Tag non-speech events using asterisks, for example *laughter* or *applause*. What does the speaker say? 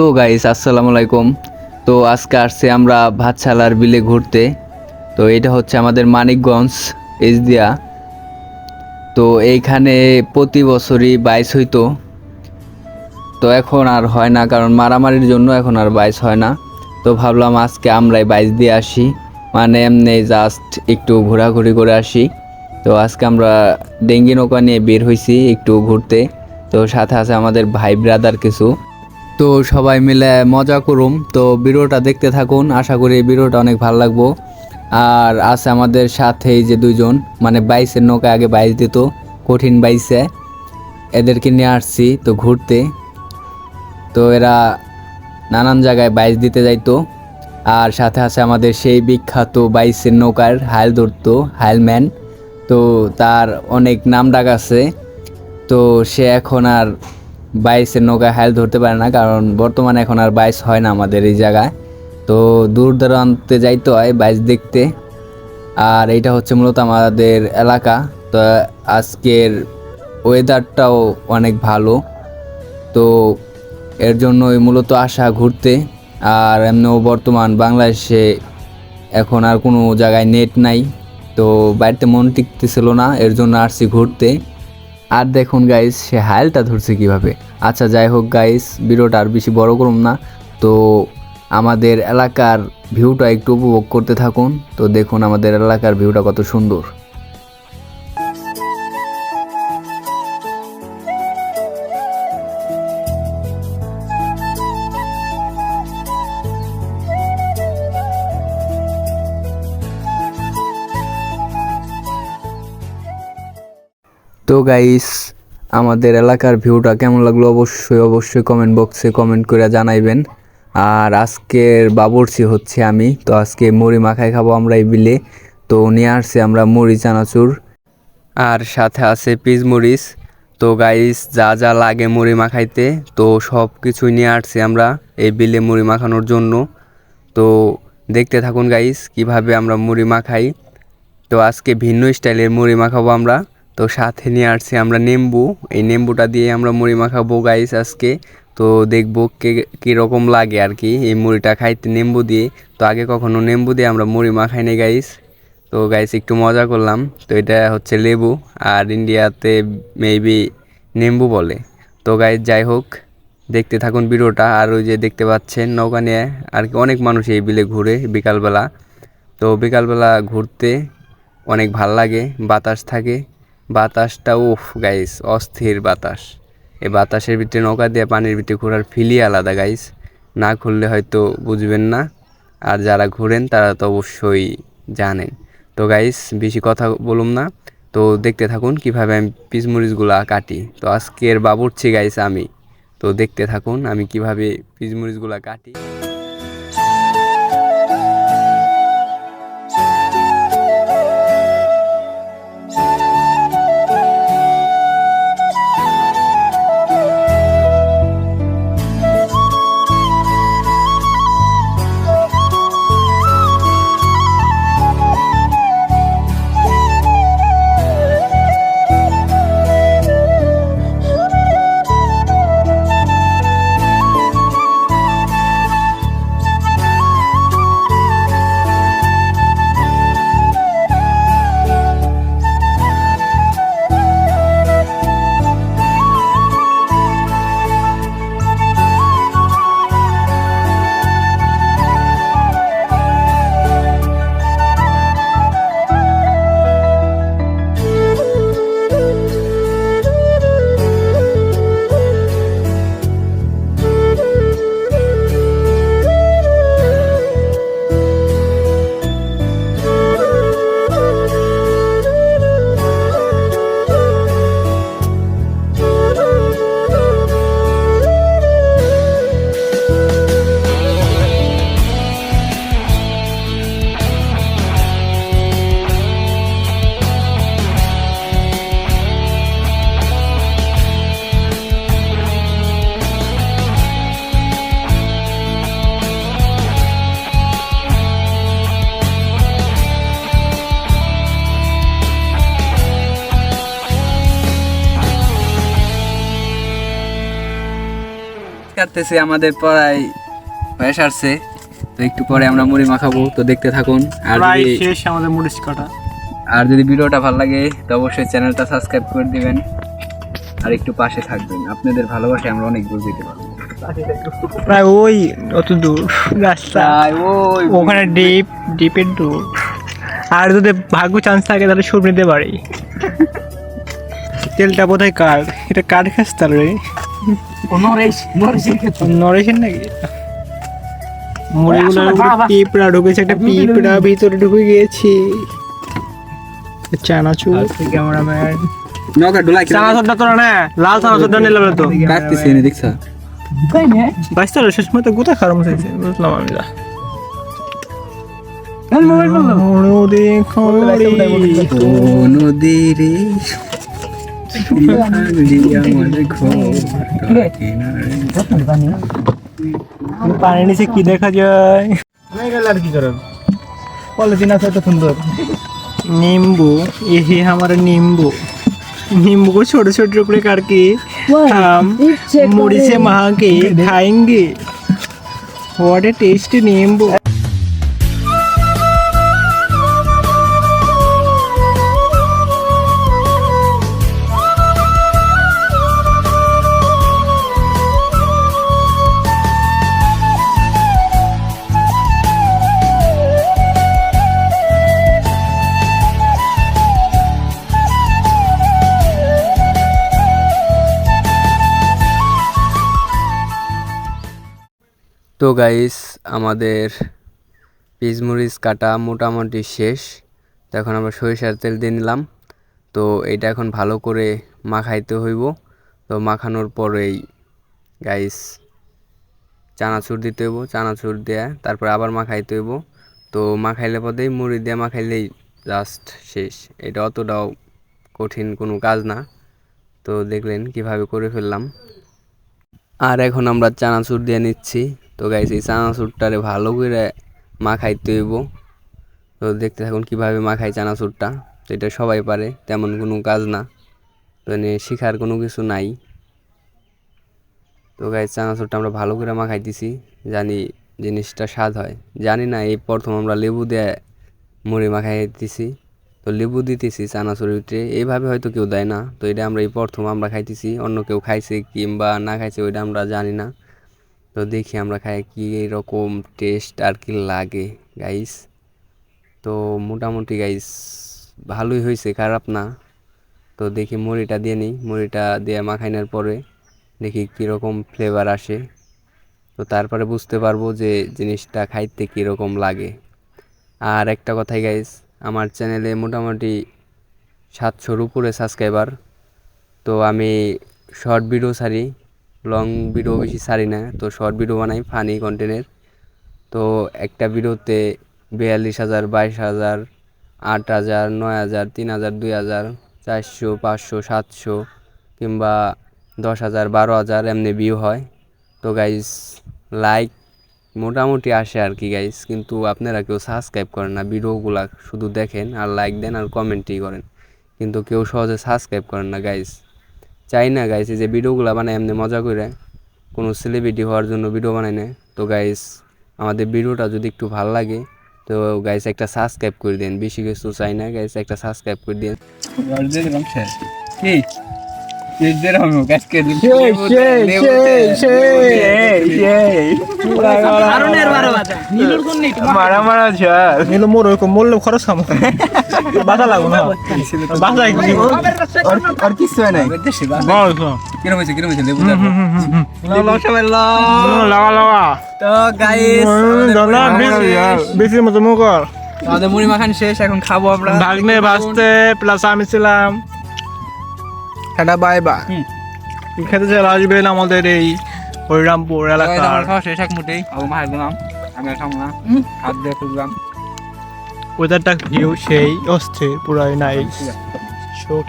তো গাইস আসসালামু আলাইকুম। তো আজকে আসছে আমরা ভাতশালার বিলে ঘুরতে। তো এটা হচ্ছে আমাদের মানিকগঞ্জ, এজদিয়া। তো এইখানে প্রতি বছরই বাইস হইতো। তো এখন আর হয় না, কারণ মারামারির জন্য এখন আর বাইস হয় না। তো ভাবলাম আজকে আমরাই বাইস দিয়ে আসি। মানে এমনি জাস্ট একটু ঘোরাঘুরি করে আসি। তো আজকে আমরা ডেঙ্গি নৌকা নিয়ে বের হয়েছি একটু ঘুরতে। তো সাথে আছে আমাদের ভাই ব্রাদার কিছু। তো সবাই মিলে মজা করুম। তো ভিডিওটা দেখতে থাকুন, আশা করি ভিডিওটা অনেক ভালো লাগবো। আর আছে আমাদের সাথে এই যে দুজন মানে বাইসের নৌকা আগে বাইস দিত, কঠিন বাইসে এদেরকে নিয়ে আসছি তো ঘুরতে। তো এরা নানান জায়গায় বাইস দিতে যাইতো। আর সাথে আছে আমাদের সেই বিখ্যাত বাইসের নৌকার হাইল ধরতো, হাইলম্যান। তো তার অনেক নাম ডাক আছে। তো সে এখন আর বাইসের নৌকায় হাইল ধরতে পারে না, কারণ বর্তমানে এখন আর বাইস হয় না আমাদের এই জায়গায়। তো দূর দূরান্তে যাইতে হয় বাইস দেখতে। আর এইটা হচ্ছে মূলত আমাদের এলাকা। তো আজকের ওয়েদারটাও অনেক ভালো। তো এর জন্যই মূলত আসা ঘুরতে। আর এমনিও বর্তমান বাংলাদেশে এখন আর কোনো জায়গায় নেট নাই। তো বাড়িতে মন টিকতেছিল না, এর জন্য আসছি ঘুরতে। আর দেখুন গাইস সে হাইলটা ধরছে কীভাবে? আচ্ছা যাই হোক গাইস ভিডিওটা আর বেশি বড় করুন না। তো আমাদের এলাকার ভিউটা একটু উপভোগ করতে থাকুন। তো দেখুন আমাদের এলাকার ভিউটা কত সুন্দর। তো গাইস আমাদের এলাকার ভিউটা কেমন লাগল অবশ্যই অবশ্যই কমেন্ট বক্সে কমেন্ট করে জানাইবেন। আর আজকের বাবরচি হচ্ছে আমি, তো আজকে মুড়ি মাখাই খাব আমরা এই বিলে তো নিয়ে আসছি আমরা মুড়ি চানাচুর। আর সাথে আছে পিস মরিচ তো গাইস যা যা লাগে মুড়ি মাখাইতে, তো সব কিছুই নিয়ে আসছি আমরা এই বিলে মুড়ি মাখানোর জন্য। তো দেখতে থাকুন গাইস কীভাবে আমরা মুড়ি মাখাই। তো আজকে ভিন্ন স্টাইলের মুড়ি মাখাবো আমরা। তো সাথে নিয়ে আসছি আমরা নেম্বু। এই নেম্বুটা দিয়ে আমরা মুড়ি মাখাবো গাইস আজকে। তো দেখব কে, কীরকম লাগে আর কি এই মুড়িটা খাইতে নেম্বু দিয়ে। তো আগে কখনো নেম্বু দিয়ে আমরা মুড়ি মাখাই নি গাইস তো গাইস একটু মজা করলাম। তো এটা হচ্ছে লেবু আর ইন্ডিয়াতে মেবি নেম্বু বলে। তো গাইস যাই হোক, দেখতে থাকুন ভিডিওটা। আর ওই যে দেখতে পাচ্ছেন নৌকা নিয়ে আর কি অনেক মানুষ এই বিলে ঘুরে বিকালবেলা। তো বিকালবেলা ঘুরতে অনেক ভালো লাগে, বাতাস থাকে। বাতাসটা, উফ গাইস অস্থির বাতাস। এই বাতাসের ভিতরে নৌকা দিয়ে পানির ভিতরে ঘোরার ফিলই আলাদা গাইস না ঘুরলে হয়তো বুঝবেন না। আর যারা ঘুরেন, তারা তো অবশ্যই জানেন। তো গাইস বেশি কথা বলুম না। তো দেখতে থাকুন কীভাবে আমি পিচমরিচগুলা কাটি। তো আজকের বাবুরছি গাইস আমি। তো দেখতে থাকুন আমি কীভাবে পিচমরিচগুলা কাটি। কাটতেছে আমাদের প্রায় হয়ে সারছে তো একটু পরে আমরা মুড়ি মাখাবো তো দেখতে থাকুন। আর প্রায় যদি শেষ আমাদের মরিচ কাটা। আর যদি ভিডিওটা ভালো লাগে তো অবশ্যই চ্যানেলটা সাবস্ক্রাইব করে দিবেন। আর একটু পাশে থাকবেন। আপনাদের ভালোবাসায় আমরা অনেক দূর যেতে পারব। প্রায় ওই অত দূর রাস্তা। তাই ওই ওখানে ডিপ ডিপের দূর। আর যদি ভাগ্য চান্স থাকে তাহলে সব নিতে পারি। *laughs* তেলটা বোধহয় কার? এটা কার খাস তাহলে? রে নরেশের নাকি? মুড়িগুলোর পিঁপড়া ঢুকেছে একটা পিঁপড়া ভিতরে ঢুকে গিয়েছে। চানাচুর। ক্যামেরাম্যান। নৌকা ডোলা চানাচুরটা তোরা না। লাল চানাচুরটা নিলে তো। কাটতেছে এনে দেখছা। বাইশ শেষ খারাপ হয়েছে? বুঝলাম আমি পানি নিচে কি দেখা যায় পলিথিন আছে এত সুন্দর नींबू यही हमारा नींबू नींबू को छोटे छोटे टुकड़े करके हम मुड़ी से महा के खाएंगे व्हाट ए टेस्ट नींबू তো গাইস আমাদের পিচমরিচ কাটা মোটামুটি শেষ। তো এখন আমরা সরিষার তেল দিয়ে নিলাম। তো এটা এখন ভালো করে মাখাইতে হইব। তো মাখানোর পরেই গাইস চানাচুর দিতে হইব, চানাচুর দেয়া তারপর আবার মাখাইতে হইব। তো মাখাইলে পরেই মুড়ি দিয়ে মাখাইলেই জাস্ট শেষ। এটা অতটাও কঠিন কোনো কাজ না। তো দেখলেন কীভাবে করে ফেললাম। আর এখন আমরা চানাচুর দিয়ে নিচ্ছি। তো গাইস এই চানাচুরটারে ভালো করে মাখাইতে হইব। তো দেখতে থাকুন কীভাবে মাখাই চানাচুরটা। তো এটা সবাই পারে, তেমন কোনো কাজ না। নিয়ে শেখার কোনো কিছু নাই। তো গাইস চানাচুরটা আমরা ভালো করে মাখাইতেছি জানি জিনিসটা স্বাদ হয়। জানি না, এই প্রথম আমরা লেবু দিয়ে মুড়ি মাখাইতেছি তো লেবু দিতেছি চানাচুরের ভিতরে, এইভাবে হয়তো কেউ দেয় না। তো এটা আমরা এই প্রথম আমরা খাইতেছি, অন্য কেউ খাইছে কিংবা না খাইছে, ওইটা আমরা জানি না। তো দেখি আমরা খাই কি রকম টেস্ট আর কি লাগে গাইস তো মোটামুটি গাইস ভালোই হয়েছে, খারাপ না। তো দেখি মুড়িটা দিয়ে নিই, মুড়িটা দিয়ে মাখাইনার পরে দেখি কীরকম ফ্লেভার আসে। তো তারপরে বুঝতে পারব যে জিনিসটা খাইতে কীরকম লাগে। আর একটা কথাই গাইস আমার চ্যানেলে মোটামুটি সাতশোর উপরে সাবস্ক্রাইবার তো আমি শর্ট ভিডিও ছাড়ি। লং ভিডিও বেশি ছাড়ি না, তো শর্ট ভিডিও বানাই ফানি কন্টেন্টের তো একটা ভিডিওতে বিয়াল্লিশ হাজার, বাইশ হাজার, আট হাজার, নয় হাজার, তিন হাজার, দুই হাজার, চারশো, পাঁচশো, সাতশো কিংবা দশ হাজার, বারো হাজার এমনি ভিউ হয়। তো গাইজ লাইক মোটামুটি আসে আর কি গাইজ কিন্তু আপনারা কেউ সাবস্ক্রাইব করেন না ভিডিওগুলা শুধু দেখেন আর লাইক দেন আর কমেন্টই করেন। কিন্তু কেউ সহজে সাবস্ক্রাইব করেন না গাইজ চাই না গাইস এই যে ভিডিওগুলো বানায় এমনি মজা করে কোনো সেলিব্রিটি হওয়ার জন্য ভিডিও বানায় না। তো গাইস আমাদের ভিডিওটা যদি একটু ভালো লাগে, তো গাইস একটা সাবস্ক্রাইব করে দিন। বেশি কিছু চাই না গাইস একটা সাবস্ক্রাইব করে দিন। মারা মরলে খরচ খামো বাধা লাগো না বাধা আর কিছু নাই কিরম হয়েছে কিরম হয়েছে লেবু লাগা লাগা তো গাইস বেশি মতো মুখ আমাদের মুড়ি মাখান শেষ এখন খাব আমরা ভাগ্নে ভাসতে প্লাস আমি ছিলাম এটা বাই বাই খেতে চলে আসবেন আমাদের এই হরিরামপুর এলাকার। শেষ এক মুঠেই। আবু মাহার দিলাম আমি আর হাত দিয়ে খুঁজলাম ওয়েদারটা ভিউ সেই অস্থির পুরাই নাইস শোক